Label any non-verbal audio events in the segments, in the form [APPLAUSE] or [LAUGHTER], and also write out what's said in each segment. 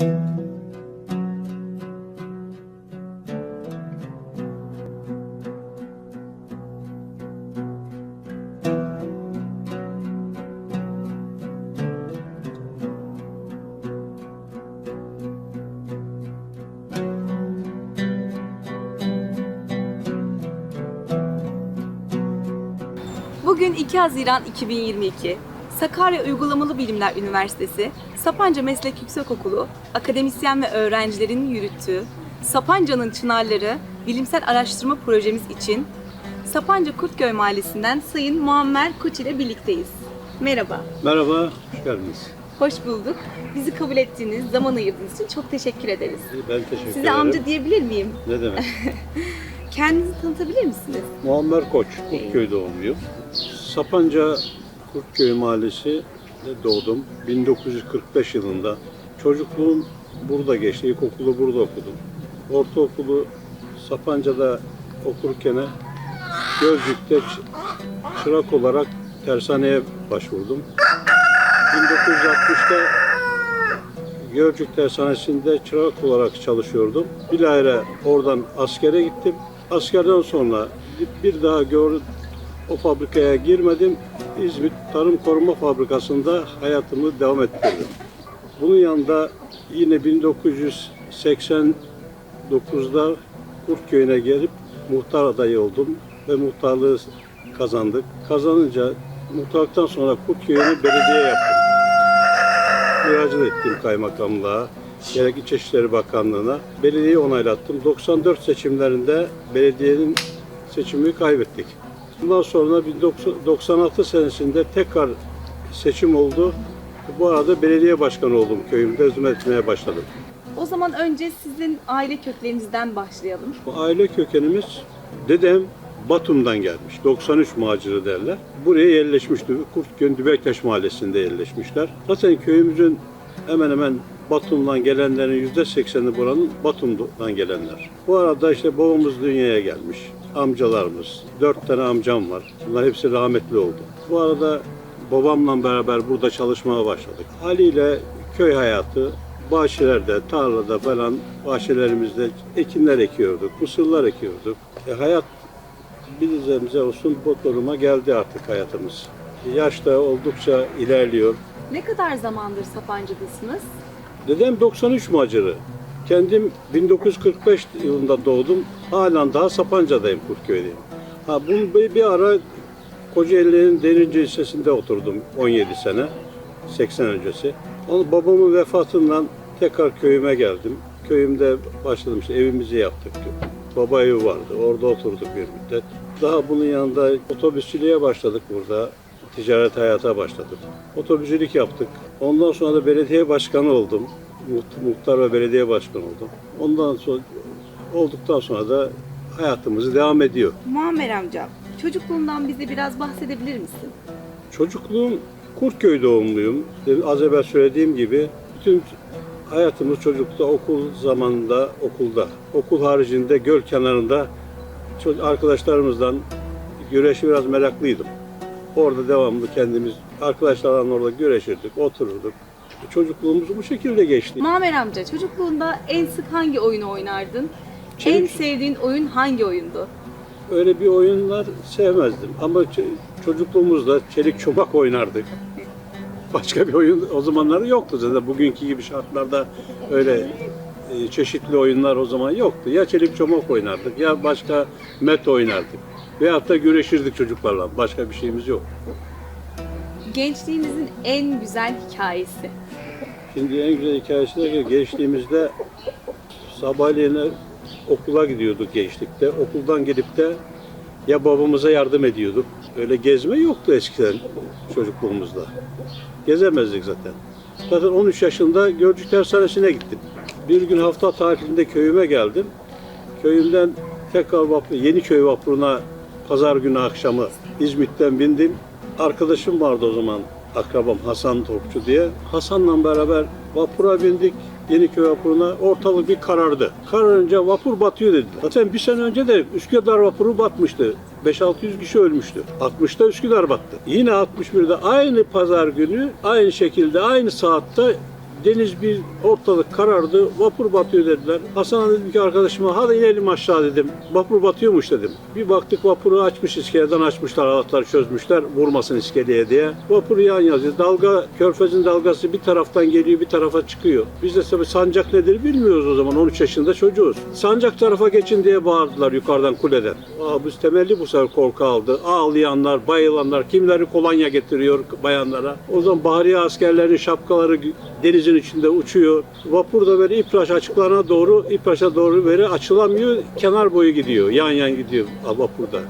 Bugün 2 Haziran 2022. Sakarya Uygulamalı Bilimler Üniversitesi, Sapanca Meslek Yüksekokulu, akademisyen ve öğrencilerinin yürüttüğü Sapanca'nın Çınarları bilimsel araştırma projemiz için Sapanca Kurtköy Mahallesi'nden Sayın Muammer Koç ile birlikteyiz. Merhaba, Merhaba, hoş geldiniz. hoş bulduk. Bizi kabul ettiğiniz, zaman ayırdığınız için çok teşekkür ederiz. Ben teşekkür Size ederim. amca diyebilir miyim? Ne demek? [LAUGHS] Kendinizi tanıtabilir misiniz? Muammer Koç, Kurtköy doğumluyum. Sapanca Kurtköy Mahallesi doğdum. 1945 yılında. Çocukluğum burada geçti. İlkokulu burada okudum. Ortaokulu Sapanca'da okurken Gölcük'te ç- çırak olarak tersaneye başvurdum. 1960'ta Gölcük Tersanesi'nde çırak olarak çalışıyordum. Bilahare oradan askere gittim. Askerden sonra bir daha gör, o fabrikaya girmedim. İzmit Tarım Koruma Fabrikası'nda hayatımı devam ettirdim. Bunun yanında yine 1989'da Kurtköy'üne gelip muhtar adayı oldum ve muhtarlığı kazandık. Kazanınca muhtarlıktan sonra Kurtköy'ünü belediye yaptım müracaat ettim kaymakamlığa, gerek İçişleri Bakanlığı'na. Belediyeyi onaylattım. 94 seçimlerinde belediyenin seçimini kaybettik. Bundan sonra 1996 senesinde tekrar seçim oldu. Bu arada belediye başkanı oldum köyümde, hizmet etmeye başladım. O zaman önce sizin aile köklerinizden başlayalım. Bu aile kökenimiz dedem Batum'dan gelmiş. 93 macırı derler. Buraya yerleşmişti. Kurtköy Dübektaş Mahallesi'nde yerleşmişler. Zaten köyümüzün hemen hemen Batum'dan gelenlerin yüzde sekseni buranın Batum'dan gelenler. Bu arada işte babamız dünyaya gelmiş. Amcalarımız, dört tane amcam var. Bunlar hepsi rahmetli oldu. Bu arada babamla beraber burada çalışmaya başladık. Haliyle köy hayatı bahçelerde, tarlada falan bahçelerimizde ekinler ekiyorduk, mısırlar ekiyorduk. E, hayat bizimize olsun bu duruma geldi artık hayatımız. Yaş da oldukça ilerliyor. Ne kadar zamandır Sapanca'dasınız? Dedem 93 macırı. Kendim 1945 yılında doğdum. Halen daha Sapanca'dayım, Kurtköy'deyim. Ha, bunu bir, bir ara Kocaeli'nin Derince Lisesi'nde oturdum 17 sene, 80 öncesi. Onu babamın vefatından tekrar köyüme geldim. Köyümde başladım işte evimizi yaptık. Baba evi vardı, orada oturduk bir müddet. Daha bunun yanında otobüsçülüğe başladık burada. Ticaret hayata başladık. Otobüsçülük yaptık. Ondan sonra da belediye başkanı oldum. Muht- Muhtar ve belediye başkanı oldum. Ondan sonra olduktan sonra da hayatımız devam ediyor. Muammer amca, çocukluğundan bize biraz bahsedebilir misin? Çocukluğum Kurtköy doğumluyum. Demin Az evvel söylediğim gibi bütün hayatımız çocuklukta okul zamanında okulda. Okul haricinde göl kenarında arkadaşlarımızdan güreşi biraz meraklıydım. Orada devamlı kendimiz arkadaşlarla orada güreşirdik, otururduk. Çocukluğumuz bu şekilde geçti. Muammer amca, çocukluğunda en sık hangi oyunu oynardın? En Çelik- sevdiğin oyun hangi oyundu? Öyle bir oyunlar sevmezdim ama çocukluğumuzda çelik çomak oynardık. Başka bir oyun o zamanlar yoktu zaten bugünkü gibi şartlarda öyle e, çeşitli oyunlar o zaman yoktu. Ya çelik çomak oynardık ya başka met oynardık. Veyahut da güreşirdik çocuklarla. Başka bir şeyimiz yok. Gençliğinizin en güzel hikayesi. Şimdi en güzel hikayesi de ki gençliğimizde sabahleyin okula gidiyorduk gençlikte. Okuldan gelip de ya babamıza yardım ediyorduk. Öyle gezme yoktu eskiden çocukluğumuzda. Gezemezdik zaten. Zaten 13 yaşında Gölcük Tersanesi'ne gittim. Bir gün hafta tatilinde köyüme geldim. Köyümden tekrar vapur, Yeniköy vapuruna pazar günü akşamı İzmit'ten bindim. Arkadaşım vardı o zaman akrabam Hasan Topçu diye. Hasan'la beraber vapura bindik. Yeniköy vapuruna ortalık bir karardı. Kararınca vapur batıyor dediler. Zaten bir sene önce de Üsküdar vapuru batmıştı. 5-600 kişi ölmüştü. 60'ta Üsküdar battı. Yine 61'de aynı pazar günü aynı şekilde aynı saatte deniz bir ortalık karardı. Vapur batıyor dediler. Hasan dedim ki arkadaşıma hadi inelim aşağı dedim. Vapur batıyormuş dedim. Bir baktık vapuru açmış iskeleden açmışlar halatları çözmüşler vurmasın iskeleye diye. Vapur yan yazıyor. Dalga körfezin dalgası bir taraftan geliyor bir tarafa çıkıyor. Biz de tabii sancak nedir bilmiyoruz o zaman 13 yaşında çocuğuz. Sancak tarafa geçin diye bağırdılar yukarıdan kuleden. Aa, biz temelli bu sefer korku aldı. Ağlayanlar, bayılanlar, kimleri kolonya getiriyor bayanlara. O zaman bahriye askerlerin şapkaları denizin içinde uçuyor. Vapur da böyle İpraş açıklarına doğru, İpraş'a doğru böyle açılamıyor. Kenar boyu gidiyor, yan yan gidiyor vapurda.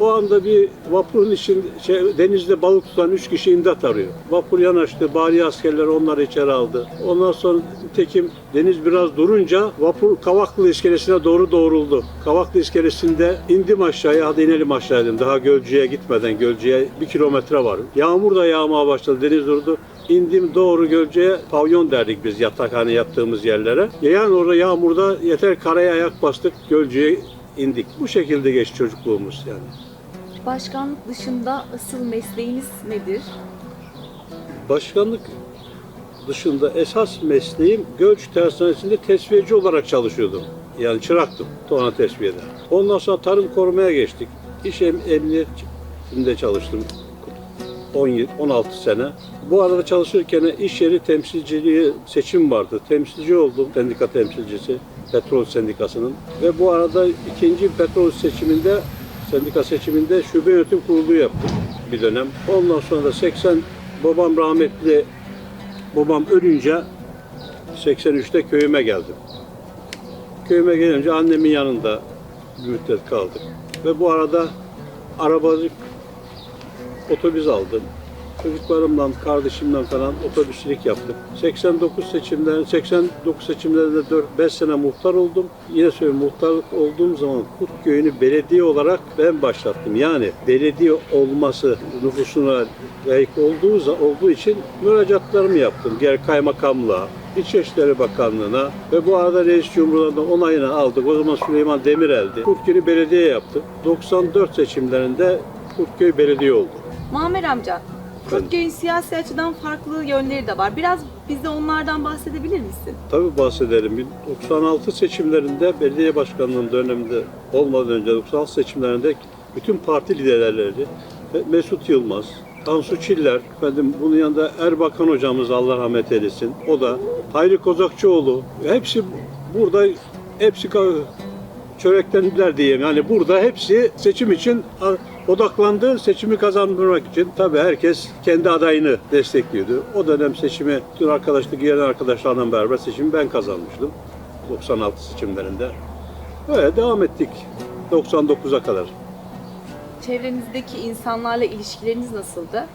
O anda bir vapurun için şey, denizde balık tutan üç kişi imdat arıyor. Vapur yanaştı, bahriye askerler onları içeri aldı. Ondan sonra tekim deniz biraz durunca vapur Kavaklı iskelesine doğru doğruldu. Kavaklı iskelesinde indim aşağıya, hadi inelim aşağı dedim. Daha Gölcük'e gitmeden, Gölcük'e bir kilometre var. Yağmur da yağmaya başladı, deniz durdu. İndim doğru Gölcük'e, pavyon derdik biz yatakhane yattığımız yerlere. Yani orada yağmurda yeter karaya ayak bastık, Gölcük'e indik. Bu şekilde geçti çocukluğumuz yani. Başkanlık dışında asıl mesleğiniz nedir? Başkanlık dışında esas mesleğim Gölcük Tersanesi'nde tesviyeci olarak çalışıyordum. Yani çıraktım Tuana Tesviye'de. Ondan sonra tarım korumaya geçtik. İş em- emniyetinde çalıştım 17, 16 sene. Bu arada çalışırken iş yeri temsilciliği seçim vardı. Temsilci oldum, sendika temsilcisi, petrol sendikasının. Ve bu arada ikinci petrol seçiminde, sendika seçiminde şube yönetim kurulu yaptım bir dönem. Ondan sonra da 80, babam rahmetli, babam ölünce 83'te köyüme geldim. Köyüme gelince annemin yanında bir müddet kaldık. Ve bu arada arabacık otobüs aldım. Çocuklarımdan, kardeşimden falan otobüsçülük yaptık. 89 seçimlerin 89 seçimlerinde 4-5 sene muhtar oldum. Yine söylüyorum muhtarlık olduğum zaman Kurtköy'ünü belediye olarak ben başlattım. Yani belediye olması nüfusuna layık olduğu, olduğu için müracaatlarımı yaptım. Diğer kaymakamlığa, İçişleri Bakanlığı'na ve bu arada Reis Cumhurbaşkanı'nın onayını aldık. O zaman Süleyman Demirel'di. Kurtköy'ü belediye yaptık. 94 seçimlerinde Kurtköy belediye oldu. Muammer amca, Kurtköy'ün siyasi açıdan farklı yönleri de var. Biraz bize onlardan bahsedebilir misin? Tabii bahsedelim. 96 seçimlerinde belediye başkanlığının döneminde olmadan önce 96 seçimlerinde bütün parti liderleri Mesut Yılmaz, Tansu Çiller, efendim bunun yanında Erbakan hocamız Allah rahmet eylesin. O da Hayri Kozakçıoğlu. Hepsi burada hepsi çöreklendiler diyeyim. Yani burada hepsi seçim için odaklandı. Seçimi kazandırmak için tabii herkes kendi adayını destekliyordu. O dönem seçimi tüm arkadaşlık gelen arkadaşlarla beraber seçimi ben kazanmıştım. 96 seçimlerinde. Böyle devam ettik 99'a kadar. Çevrenizdeki insanlarla ilişkileriniz nasıldı?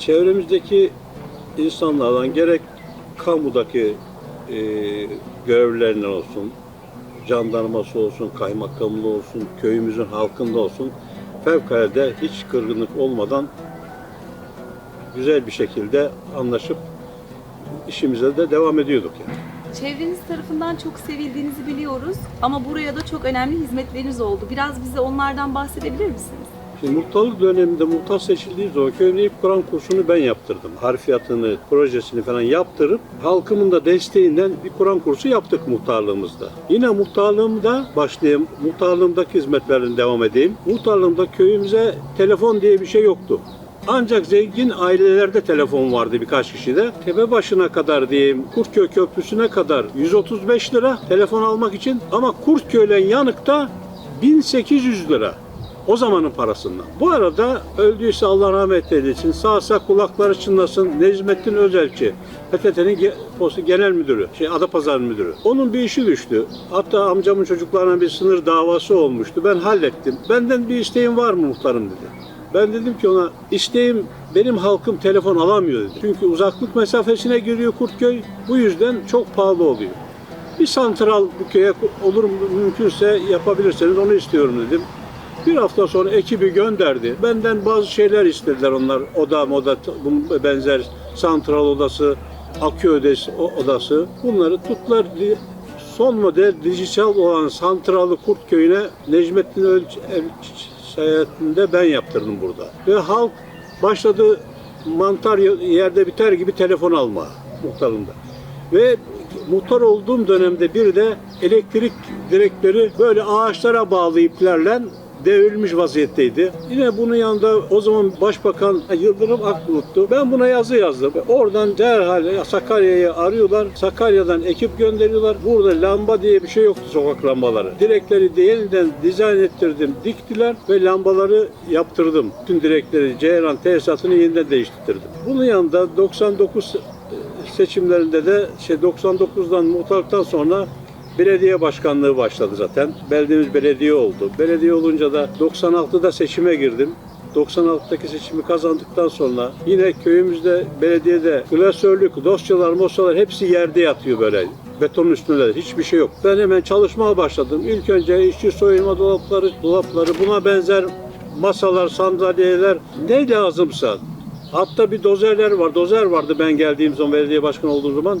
çevremizdeki insanlardan gerek kamudaki e, görevlilerinden olsun, jandarması olsun, kaymakamlığı olsun, köyümüzün halkında olsun fevkalade hiç kırgınlık olmadan güzel bir şekilde anlaşıp işimize de devam ediyorduk yani. Çevreniz tarafından çok sevildiğinizi biliyoruz ama buraya da çok önemli hizmetleriniz oldu. Biraz bize onlardan bahsedebilir misiniz? Şimdi muhtarlık döneminde muhtar seçildiği zaman köyün ilk Kur'an kursunu ben yaptırdım. Harfiyatını, projesini falan yaptırıp halkımın da desteğinden bir Kur'an kursu yaptık muhtarlığımızda. Yine muhtarlığımda başlayayım, muhtarlığımdaki hizmetlerine devam edeyim. Muhtarlığımda köyümüze telefon diye bir şey yoktu. Ancak zengin ailelerde telefon vardı birkaç kişide. Tepe başına kadar diyeyim, Kurtköy Köprüsü'ne kadar 135 lira telefon almak için ama Kurtköy'le yanıkta 1800 lira. O zamanın parasından. Bu arada öldüyse Allah rahmet eylesin. Sağsa kulakları çınlasın. Necmettin Özelçi. Postu genel müdürü. Şey Adapazarı müdürü. Onun bir işi düştü. Hatta amcamın çocuklarına bir sınır davası olmuştu. Ben hallettim. Benden bir isteğin var mı muhtarım dedi. Ben dedim ki ona isteğim benim halkım telefon alamıyor dedi. Çünkü uzaklık mesafesine giriyor Kurtköy. Bu yüzden çok pahalı oluyor. Bir santral bu köye olur mümkünse yapabilirseniz onu istiyorum dedim. Bir hafta sonra ekibi gönderdi. Benden bazı şeyler istediler onlar. Oda moda benzer santral odası, akü ödesi odası. Bunları tuttular. Son model dijital olan santralı Kurtköy'üne Necmettin Ölç seyahatinde ben yaptırdım burada. Ve halk başladı mantar yerde biter gibi telefon alma. muhtarlığında. Ve muhtar olduğum dönemde bir de elektrik direkleri böyle ağaçlara bağlı iplerle devrilmiş vaziyetteydi. Yine bunun yanında o zaman Başbakan Yıldırım Akbulut'tu. Ben buna yazı yazdım. Oradan derhal Sakarya'yı arıyorlar. Sakarya'dan ekip gönderiyorlar. Burada lamba diye bir şey yoktu sokak lambaları. Direkleri de yeniden dizayn ettirdim, diktiler ve lambaları yaptırdım. Bütün direkleri, ceyran tesisatını yeniden değiştirdim. Bunun yanında 99 seçimlerinde de şey 99'dan muhtarlıktan sonra belediye başkanlığı başladı zaten. Beldemiz belediye oldu. Belediye olunca da 96'da seçime girdim. 96'daki seçimi kazandıktan sonra yine köyümüzde belediyede klasörlük, dosyalar, mosyalar hepsi yerde yatıyor böyle. Betonun üstünde hiçbir şey yok. Ben hemen çalışmaya başladım. İlk önce işçi soyunma dolapları, dolapları buna benzer masalar, sandalyeler ne lazımsa Hatta bir dozerler var. Dozer vardı ben geldiğim zaman belediye başkanı olduğum zaman.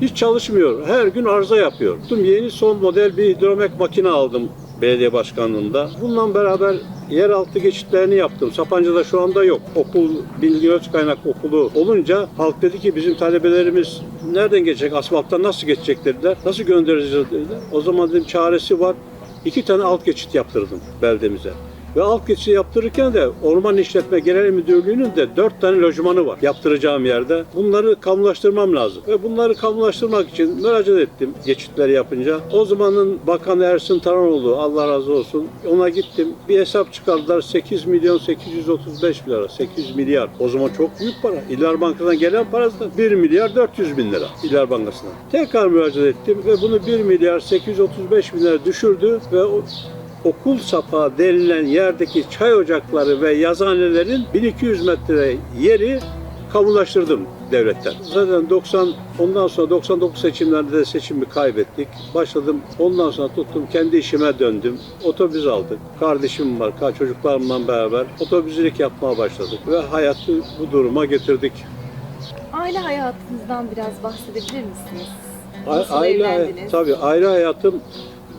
Hiç çalışmıyor. Her gün arıza yapıyor. Tüm yeni son model bir hidromek makine aldım belediye başkanlığında. Bununla beraber yeraltı geçitlerini yaptım. Sapanca'da şu anda yok. Okul, bilgi kaynak okulu olunca halk dedi ki bizim talebelerimiz nereden geçecek? Asfalttan nasıl geçecek dediler. Nasıl göndereceğiz dediler. O zaman dedim çaresi var. İki tane alt geçit yaptırdım beldemize. Ve alt geçidi yaptırırken de Orman İşletme Genel Müdürlüğü'nün de dört tane lojmanı var yaptıracağım yerde. Bunları kamulaştırmam lazım. Ve bunları kamulaştırmak için müracaat ettim geçitleri yapınca. O zamanın Bakanı Ersin Taranoğlu Allah razı olsun ona gittim. Bir hesap çıkardılar 8 milyon 835 bin lira. 8 milyar. O zaman çok büyük para. İller Bankası'ndan gelen parası da 1 milyar 400 bin lira İller Bankası'na. Tekrar müracaat ettim ve bunu 1 milyar 835 bin lira düşürdü ve o okul sapağı denilen yerdeki çay ocakları ve yazıhanelerin 1200 metre yeri kamulaştırdım devletten. Zaten 90 ondan sonra 99 seçimlerde de seçimi kaybettik. Başladım. Ondan sonra tuttum kendi işime döndüm. Otobüs aldık. Kardeşim var, çocuklarımla beraber otobüsçülük yapmaya başladık ve hayatı bu duruma getirdik. Aile hayatınızdan biraz bahsedebilir misiniz? Nasıl aile evlendiniz? tabii aile hayatım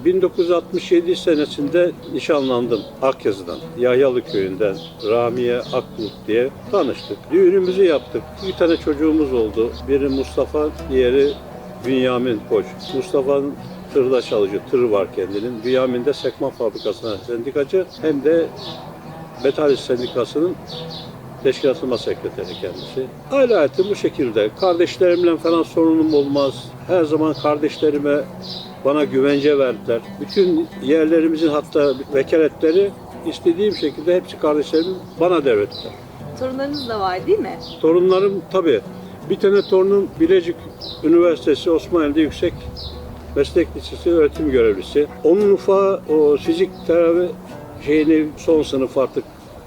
1967 senesinde nişanlandım Akyazı'dan. Yahyalı köyünden Ramiye Akbulut diye tanıştık. Düğünümüzü yaptık. Bir tane çocuğumuz oldu. Biri Mustafa, diğeri Bünyamin Koç. Mustafa'nın tırda çalışıyor. Tır var kendinin. Bünyamin de sekman fabrikasına sendikacı. Hem de Metal Sendikası'nın Teşkilatılma sekreteri kendisi. Aile hayatım bu şekilde. Kardeşlerimle falan sorunum olmaz. Her zaman kardeşlerime bana güvence verdiler. Bütün yerlerimizin hatta vekaletleri istediğim şekilde hepsi kardeşlerim bana devrettiler. Torunlarınız da var değil mi? Torunlarım tabii. Bir tane torunum Bilecik Üniversitesi Osmaniye'de yüksek meslek lisesi öğretim görevlisi. Onun ufağı o fizik tedavi şeyini son sınıf artık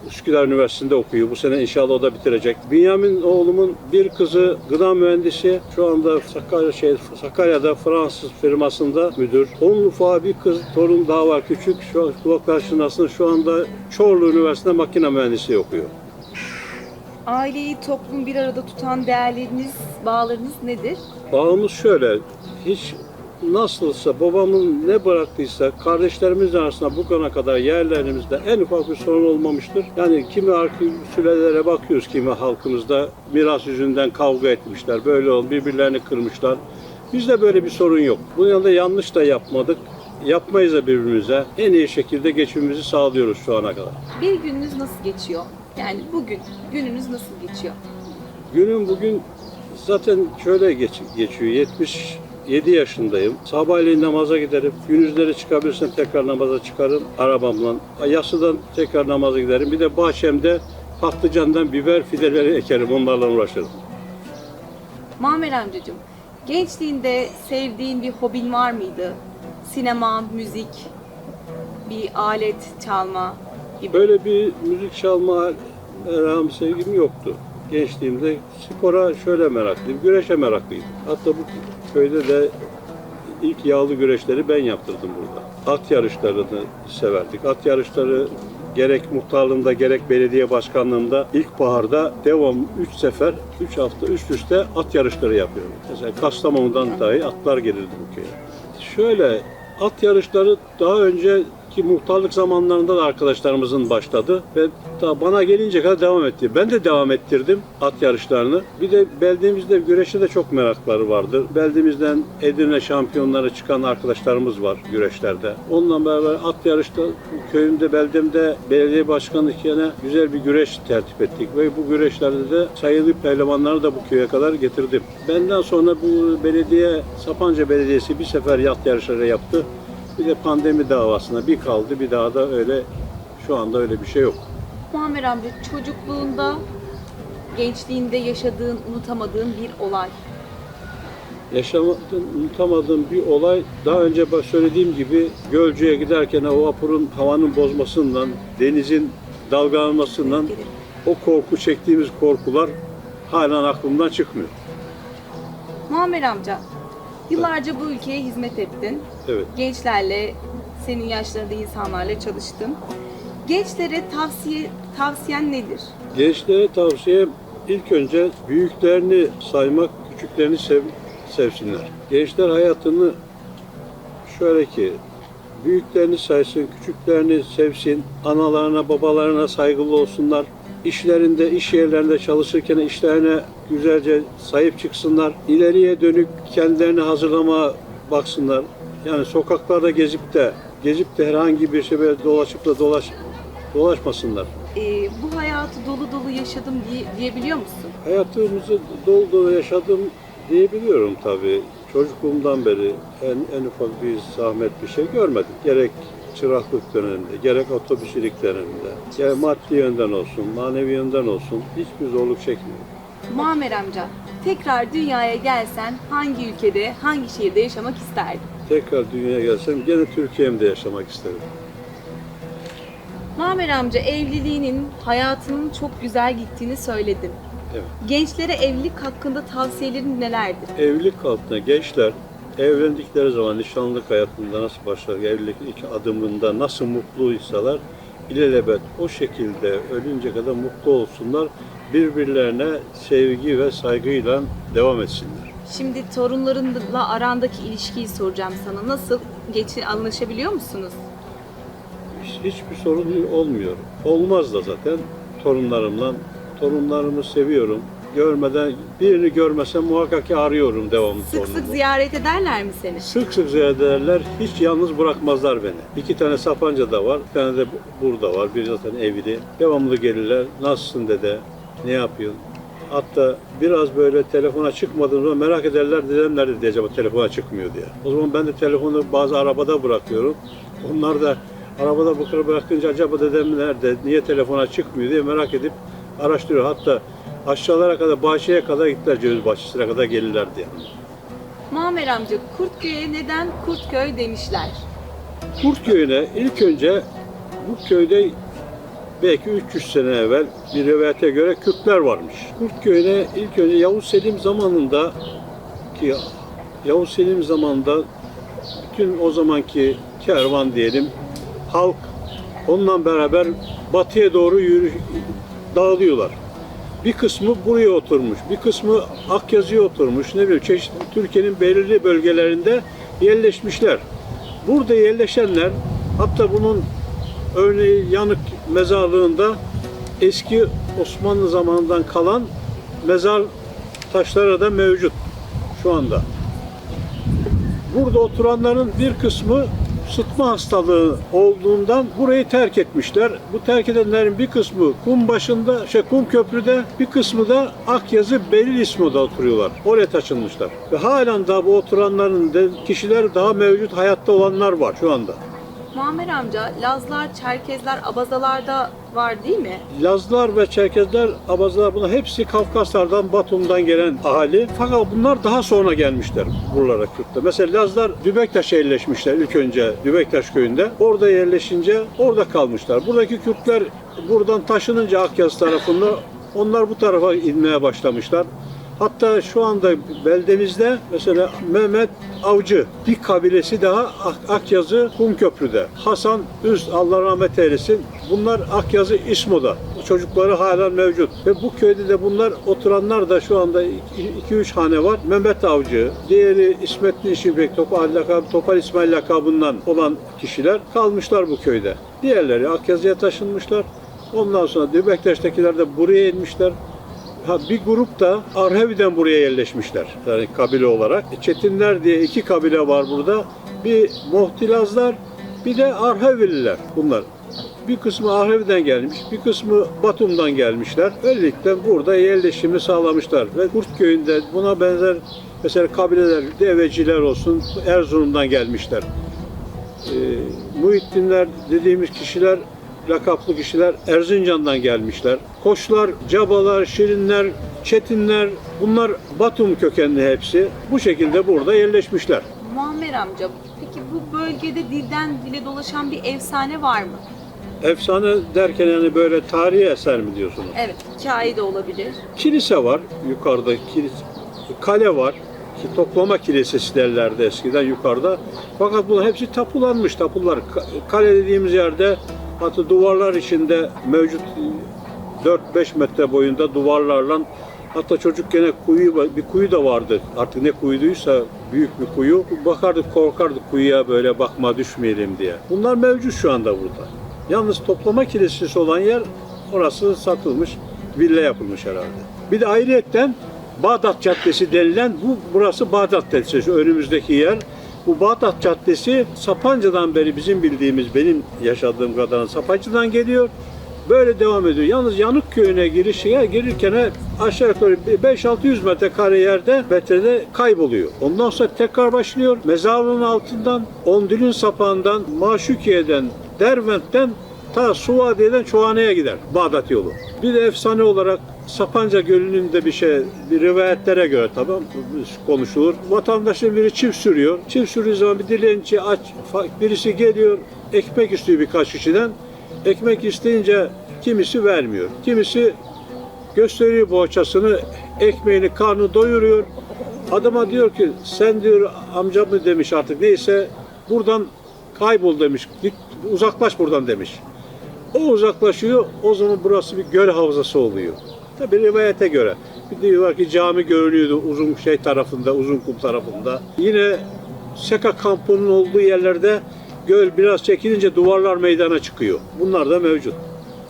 Üsküdar Üniversitesi'nde okuyor. Bu sene inşallah o da bitirecek. Bünyamin oğlumun bir kızı gıda mühendisi. Şu anda Sakarya şey, Sakarya'da Fransız firmasında müdür. Onun ufağı bir kız torun daha var küçük. Şu an kulaklar çınlasın. Şu anda Çorlu Üniversitesi'nde makine mühendisliği okuyor. Aileyi, toplum bir arada tutan değerleriniz, bağlarınız nedir? Bağımız şöyle, hiç nasılsa babamın ne bıraktıysa kardeşlerimizin arasında bu kana kadar yerlerimizde en ufak bir sorun olmamıştır. Yani kimi arka sülelere bakıyoruz kimi halkımızda miras yüzünden kavga etmişler, böyle oldu, birbirlerini kırmışlar. Bizde böyle bir sorun yok. Bunun yanında yanlış da yapmadık. Yapmayız da birbirimize. En iyi şekilde geçimimizi sağlıyoruz şu ana kadar. Bir gününüz nasıl geçiyor? Yani bugün gününüz nasıl geçiyor? Günüm bugün zaten şöyle geç, geçiyor. 77 yaşındayım. Sabahleyin namaza giderim. Gündüzleri çıkabilirsem tekrar namaza çıkarım arabamla. Yasıdan tekrar namaza giderim. Bir de bahçemde patlıcandan biber fideleri ekerim. Onlarla uğraşırım. Muammer amcacığım, gençliğinde sevdiğin bir hobin var mıydı? Sinema, müzik, bir alet çalma gibi. Böyle bir müzik çalma merakım, sevgim yoktu. Gençliğimde spora şöyle meraklıyım, güreşe meraklıydım. Hatta bu köyde de ilk yağlı güreşleri ben yaptırdım burada. At yarışlarını severdik. At yarışları gerek muhtarlığında gerek belediye başkanlığında ilkbaharda devam 3 sefer, 3 hafta üst üste at yarışları yapıyorum. Mesela Kastamonu'dan dahi atlar gelirdi bu köye. Şöyle at yarışları daha önce ki muhtarlık zamanlarında da arkadaşlarımızın başladı ve ta bana gelince kadar devam etti. Ben de devam ettirdim at yarışlarını. Bir de beldemizde güreşe de çok merakları vardır. Beldemizden Edirne şampiyonları çıkan arkadaşlarımız var güreşlerde. Onunla beraber at yarışta köyümde, beldemde belediye başkanı iken güzel bir güreş tertip ettik ve bu güreşlerde de sayılı pehlivanları da bu köye kadar getirdim. Benden sonra bu belediye, Sapanca Belediyesi bir sefer yat yarışları yaptı. Bir de pandemi davasına bir kaldı, bir daha da öyle şu anda öyle bir şey yok. Muammer amca çocukluğunda, gençliğinde yaşadığın, unutamadığın bir olay. Yaşamadığım, unutamadığım bir olay daha önce söylediğim gibi Gölcük'e giderken o vapurun havanın bozmasından, denizin dalgalanmasından o korku çektiğimiz korkular halen aklımdan çıkmıyor. Muammer amca, yıllarca bu ülkeye hizmet ettin. Evet. Gençlerle, senin yaşlarında insanlarla çalıştın. Gençlere tavsiye tavsiyen nedir? Gençlere tavsiye ilk önce büyüklerini saymak, küçüklerini sev, sevsinler. Gençler hayatını şöyle ki büyüklerini saysın, küçüklerini sevsin, analarına, babalarına saygılı olsunlar. İşlerinde, iş yerlerinde çalışırken işlerine güzelce sahip çıksınlar. İleriye dönük kendilerini hazırlama baksınlar. Yani sokaklarda gezip de gezip de herhangi bir şey böyle dolaşıp da dolaş dolaşmasınlar. Ee, bu hayatı dolu dolu yaşadım diye, diyebiliyor musun? Hayatımızı dolu dolu yaşadım diyebiliyorum tabii. Çocukluğumdan beri en, en ufak bir zahmet bir şey görmedim. Gerek çıraklık döneminde, gerek otobüsçülük döneminde, gerek maddi yönden olsun, manevi yönden olsun hiçbir zorluk çekmiyorum. Muammer amca, tekrar dünyaya gelsen hangi ülkede, hangi şehirde yaşamak isterdin? Tekrar dünyaya gelsem gene Türkiye'mde yaşamak isterim. Muammer amca evliliğinin, hayatının çok güzel gittiğini söyledin. Evet. Gençlere evlilik hakkında tavsiyelerin nelerdir? Evlilik altında gençler evlendikleri zaman nişanlılık hayatında nasıl başlar, evlilik ilk adımında nasıl mutluysalar ilelebet o şekilde ölünce kadar mutlu olsunlar. Birbirlerine sevgi ve saygıyla devam etsinler. Şimdi torunlarınla arandaki ilişkiyi soracağım sana. Nasıl? Geçi anlaşabiliyor musunuz? Hiç- Hiçbir sorun olmuyor. Olmaz da zaten torunlarımla. Torunlarımı seviyorum. Görmeden, birini görmesem muhakkak ki arıyorum devamlı Sık sık torunumu. ziyaret ederler mi seni? Sık sık ziyaret ederler, hiç yalnız bırakmazlar beni. İki tane Sapanca'da var, bir tane de bu- burada var, biri zaten evli. Devamlı gelirler, nasılsın dede, ne yapıyorsun? Hatta biraz böyle telefona çıkmadığım zaman merak ederler, dedem nerede diye acaba telefona çıkmıyor diye. O zaman ben de telefonu bazı arabada bırakıyorum. Onlar da arabada bırakır bırakınca acaba dedem nerede, niye telefona çıkmıyor diye merak edip araştırıyor. Hatta aşağılara kadar, bahçeye kadar gittiler, ceviz bahçesine kadar gelirler diye. Muammer amca Kurtköy'e neden Kurtköy demişler? Kurt köyüne ilk önce bu köyde belki 300 sene evvel bir rivayete göre Kürtler varmış. Kurt köyüne ilk önce Yavuz Selim zamanında ki Yavuz Selim zamanında bütün o zamanki kervan diyelim halk onunla beraber batıya doğru yürü, dağılıyorlar. Bir kısmı buraya oturmuş, bir kısmı Akyazı'ya oturmuş, ne bileyim çeşitli Türkiye'nin belirli bölgelerinde yerleşmişler. Burada yerleşenler, hatta bunun örneği Yanık mezarlığında eski Osmanlı zamanından kalan mezar taşları da mevcut şu anda. Burada oturanların bir kısmı sıtma hastalığı olduğundan burayı terk etmişler. Bu terk edenlerin bir kısmı kum başında, şey kum köprüde, bir kısmı da Akyazı Belil İsmo'da oturuyorlar. Oraya taşınmışlar. Ve halen daha bu oturanların de kişiler daha mevcut hayatta olanlar var şu anda. Muammer amca Lazlar, Çerkezler, Abazalar'da var değil mi? Lazlar ve Çerkezler, Abazlar bunlar hepsi Kafkaslardan, Batum'dan gelen ahali. Fakat bunlar daha sonra gelmişler buralara Kürt'te. Mesela Lazlar Dübektaş'a yerleşmişler ilk önce Dübektaş köyünde. Orada yerleşince orada kalmışlar. Buradaki Kürtler buradan taşınınca Akyaz tarafında onlar bu tarafa inmeye başlamışlar. Hatta şu anda beldemizde mesela Mehmet Avcı bir kabilesi daha Ak- Akyazı Kumköprü'de. Hasan Üst Allah rahmet eylesin. Bunlar Akyazı İsmo'da. çocukları hala mevcut. Ve bu köyde de bunlar oturanlar da şu anda 2-3 hane var. Mehmet Avcı, diğeri İsmet Şimşek, Topal, lakabı, Topal İsmail lakabından olan kişiler kalmışlar bu köyde. Diğerleri Akyazı'ya taşınmışlar. Ondan sonra Dübektaş'takiler de buraya inmişler. Ha, bir grup da Arhevi'den buraya yerleşmişler. Yani kabile olarak. E, Çetinler diye iki kabile var burada. Bir Muhtilazlar, bir de Arhevililer bunlar. Bir kısmı Arhevi'den gelmiş, bir kısmı Batum'dan gelmişler. Böylelikle burada yerleşimi sağlamışlar. Ve Kurt köyünde buna benzer mesela kabileler, deveciler olsun Erzurum'dan gelmişler. E, Muhittinler dediğimiz kişiler lakaplı kişiler Erzincan'dan gelmişler. Koçlar, Cabalar, Şirinler, Çetinler bunlar Batum kökenli hepsi. Bu şekilde burada yerleşmişler. Muammer amca, peki bu bölgede dilden dile dolaşan bir efsane var mı? Efsane derken yani böyle tarihi eser mi diyorsunuz? Evet, hikaye de olabilir. Kilise var yukarıda, kilise, kale var. Toplama kilisesi derlerdi eskiden yukarıda. Fakat bunlar hepsi tapulanmış tapular. Ka- Kale dediğimiz yerde hatta duvarlar içinde mevcut 4-5 metre boyunda duvarlarla hatta çocuk gene kuyu bir kuyu da vardı. Artık ne kuyuduysa büyük bir kuyu. Bakardık korkardık kuyuya böyle bakma düşmeyelim diye. Bunlar mevcut şu anda burada. Yalnız toplama kilisesi olan yer orası satılmış, villa yapılmış herhalde. Bir de ayrıyetten Bağdat Caddesi denilen bu burası Bağdat Caddesi önümüzdeki yer. Bu Bağdat Caddesi Sapanca'dan beri bizim bildiğimiz benim yaşadığım kadar Sapanca'dan geliyor. Böyle devam ediyor. Yalnız Yanık köyüne girişe girirken aşağı yukarı 5-600 metrekare yerde metrede kayboluyor. Ondan sonra tekrar başlıyor. Mezarlığın altından, Ondül'ün sapağından, Maşukiye'den, Dervent'ten ta Suadiye'den Çoğane'ye gider Bağdat yolu. Bir de efsane olarak Sapanca Gölü'nün de bir şey, bir rivayetlere göre tamam konuşulur. Vatandaşın biri çift sürüyor. Çift sürdüğü zaman bir dilenci aç, birisi geliyor, ekmek istiyor birkaç kişiden. Ekmek isteyince kimisi vermiyor. Kimisi gösteriyor boğaçasını, ekmeğini, karnı doyuruyor. Adama diyor ki sen diyor amca mı demiş artık neyse buradan kaybol demiş. Git uzaklaş buradan demiş. O uzaklaşıyor. O zaman burası bir göl havzası oluyor. Tabi rivayete göre. Bir diyorlar ki cami görünüyordu uzun şey tarafında, uzun kum tarafında. Yine Seka kampının olduğu yerlerde göl biraz çekilince duvarlar meydana çıkıyor. Bunlar da mevcut.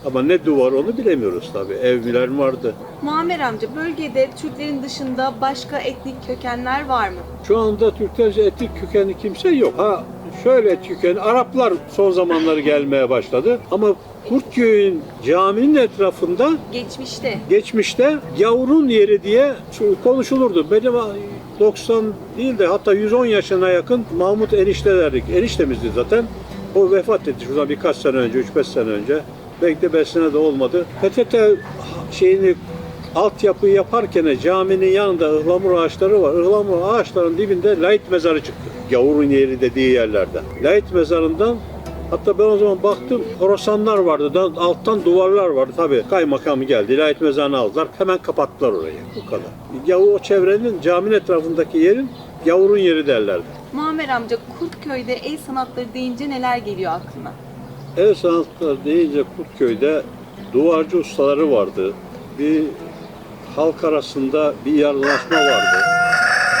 Ama ne duvar onu bilemiyoruz tabi. Evler vardı. Muammer amca, bölgede Türklerin dışında başka etnik kökenler var mı? Şu anda Türklerce etnik kökenli kimse yok. Ha şöyle kökenli Araplar son zamanları gelmeye başladı. Ama Kurtköy'ün caminin etrafında Geçmişte. geçmişte gavurun yeri diye şu- konuşulurdu. Benim 90 değil de hatta 110 yaşına yakın Mahmut enişte derdik. Eniştemizdi zaten. O vefat etti şuradan birkaç sene önce, 3-5 sene önce. Belki de 5 sene de olmadı. PTT şeyini altyapıyı yaparken caminin yanında ıhlamur ağaçları var. Ihlamur ağaçların dibinde Lahit mezarı çıktı. Gavurun yeri dediği yerlerde. Lahit mezarından Hatta ben o zaman baktım horasanlar vardı. Da, alttan duvarlar vardı. Tabii kaymakam geldi. Lahit mezarını aldılar. Hemen kapattılar orayı. Bu kadar. Yavu o çevrenin caminin etrafındaki yerin yavurun yeri derlerdi. Muammer amca, Kurtköy'de el sanatları deyince neler geliyor aklına? El sanatları deyince Kurtköy'de duvarcı ustaları vardı. Bir halk arasında bir yardımlaşma vardı.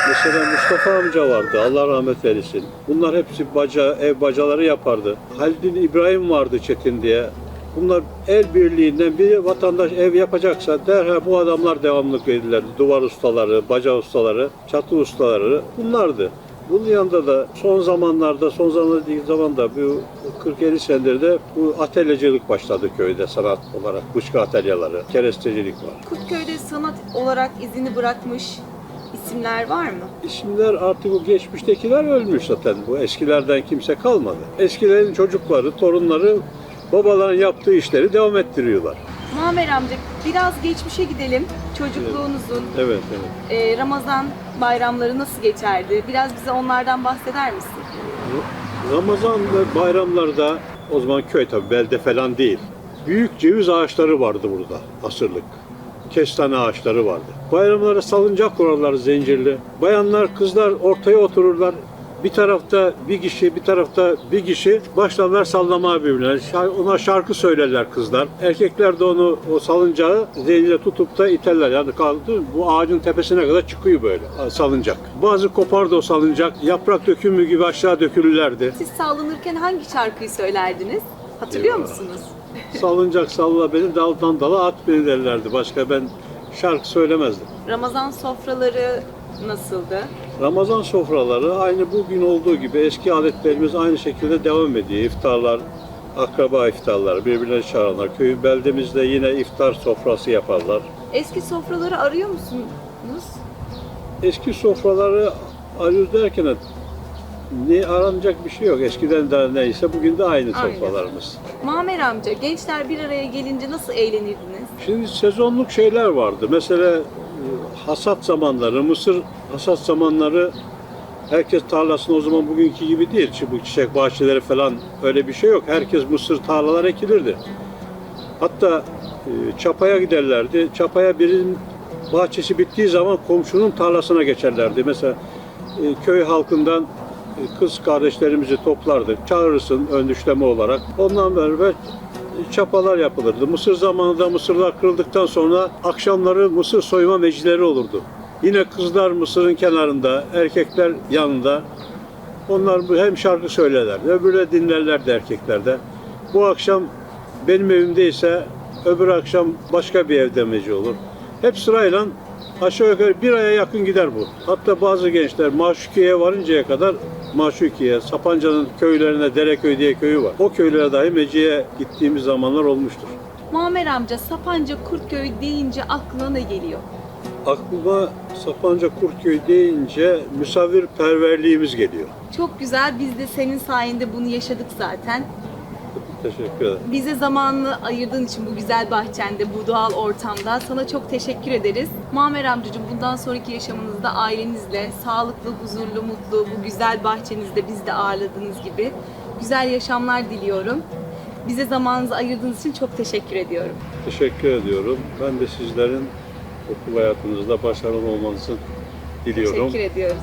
Mesela Mustafa amca vardı. Allah rahmet eylesin. Bunlar hepsi baca, ev bacaları yapardı. Halidin İbrahim vardı Çetin diye. Bunlar el birliğinden bir vatandaş ev yapacaksa derhal bu adamlar devamlık verirlerdi. Duvar ustaları, baca ustaları, çatı ustaları bunlardı. Bunun yanında da son zamanlarda, son zamanlarda değil zamanda bu 40-50 senedir de bu atölyecilik başladı köyde sanat olarak. Bıçkı atölyeleri, kerestecilik var. Kurtköy'de sanat olarak izini bırakmış isimler var mı? İsimler artık bu geçmiştekiler ölmüş zaten. Bu eskilerden kimse kalmadı. Eskilerin çocukları, torunları babaların yaptığı işleri devam ettiriyorlar. Muammer amca, biraz geçmişe gidelim. Çocukluğunuzun, Evet, evet. e, Ramazan bayramları nasıl geçerdi? Biraz bize onlardan bahseder misin? Ramazan ve bayramlarda o zaman köy tabii belde falan değil. Büyük ceviz ağaçları vardı burada asırlık. Kestane ağaçları vardı. Bayramlara salıncak kurarlar zincirli. Bayanlar, kızlar ortaya otururlar. bir tarafta bir kişi, bir tarafta bir kişi başlarlar sallamaya birbirlerine. Ona şarkı söylerler kızlar. Erkekler de onu o salıncağı zincirle tutup da iterler. Yani kaldı bu ağacın tepesine kadar çıkıyor böyle salıncak. Bazı kopardı o salıncak. Yaprak dökümü gibi aşağı dökülürlerdi. Siz sallanırken hangi şarkıyı söylerdiniz? Hatırlıyor Eyvah. musunuz? [LAUGHS] Salıncak salla beni daldan dala at beni derlerdi. Başka ben şarkı söylemezdim. Ramazan sofraları nasıldı? Ramazan sofraları aynı bugün olduğu gibi eski adetlerimiz aynı şekilde devam ediyor. İftarlar, akraba iftarları, birbirine çağıranlar. Köyün beldemizde yine iftar sofrası yaparlar. Eski sofraları arıyor musunuz? Eski sofraları arıyoruz derken ne aranacak bir şey yok. Eskiden de neyse bugün de aynı Aynı. sofralarımız. Mamer amca, gençler bir araya gelince nasıl eğlenirdiniz? Şimdi sezonluk şeyler vardı. Mesela e, hasat zamanları, mısır hasat zamanları herkes tarlasını o zaman bugünkü gibi değil. Bu çiçek bahçeleri falan öyle bir şey yok. Herkes mısır tarlalar ekilirdi. Hatta e, çapaya giderlerdi. Çapaya birinin bahçesi bittiği zaman komşunun tarlasına geçerlerdi. Mesela e, köy halkından kız kardeşlerimizi toplardık. Çağırırsın ön düşleme olarak. Ondan beraber çapalar yapılırdı. Mısır zamanında mısırlar kırıldıktan sonra akşamları mısır soyma meclisleri olurdu. Yine kızlar mısırın kenarında, erkekler yanında. Onlar hem şarkı söylerlerdi, öbürü dinlerlerdi erkekler de. Bu akşam benim evimdeyse öbür akşam başka bir evde meci olur. Hep sırayla aşağı yukarı bir aya yakın gider bu. Hatta bazı gençler Maşukiye'ye varıncaya kadar Maşukiye, Sapanca'nın köylerine Dereköy diye köyü var. O köylere dahi meciye gittiğimiz zamanlar olmuştur. Mamer amca, Sapanca Kurtköy deyince aklına ne geliyor? Aklıma Sapanca Kurtköy deyince misafirperverliğimiz geliyor. Çok güzel, biz de senin sayende bunu yaşadık zaten. Teşekkür ederim. Bize zamanını ayırdığın için bu güzel bahçende, bu doğal ortamda sana çok teşekkür ederiz. Muammer amcacığım bundan sonraki yaşamınızda ailenizle sağlıklı, huzurlu, mutlu, bu güzel bahçenizde biz de ağırladığınız gibi güzel yaşamlar diliyorum. Bize zamanınızı ayırdığınız için çok teşekkür ediyorum. Teşekkür ediyorum. Ben de sizlerin okul hayatınızda başarılı olmanızı diliyorum. Teşekkür ediyoruz.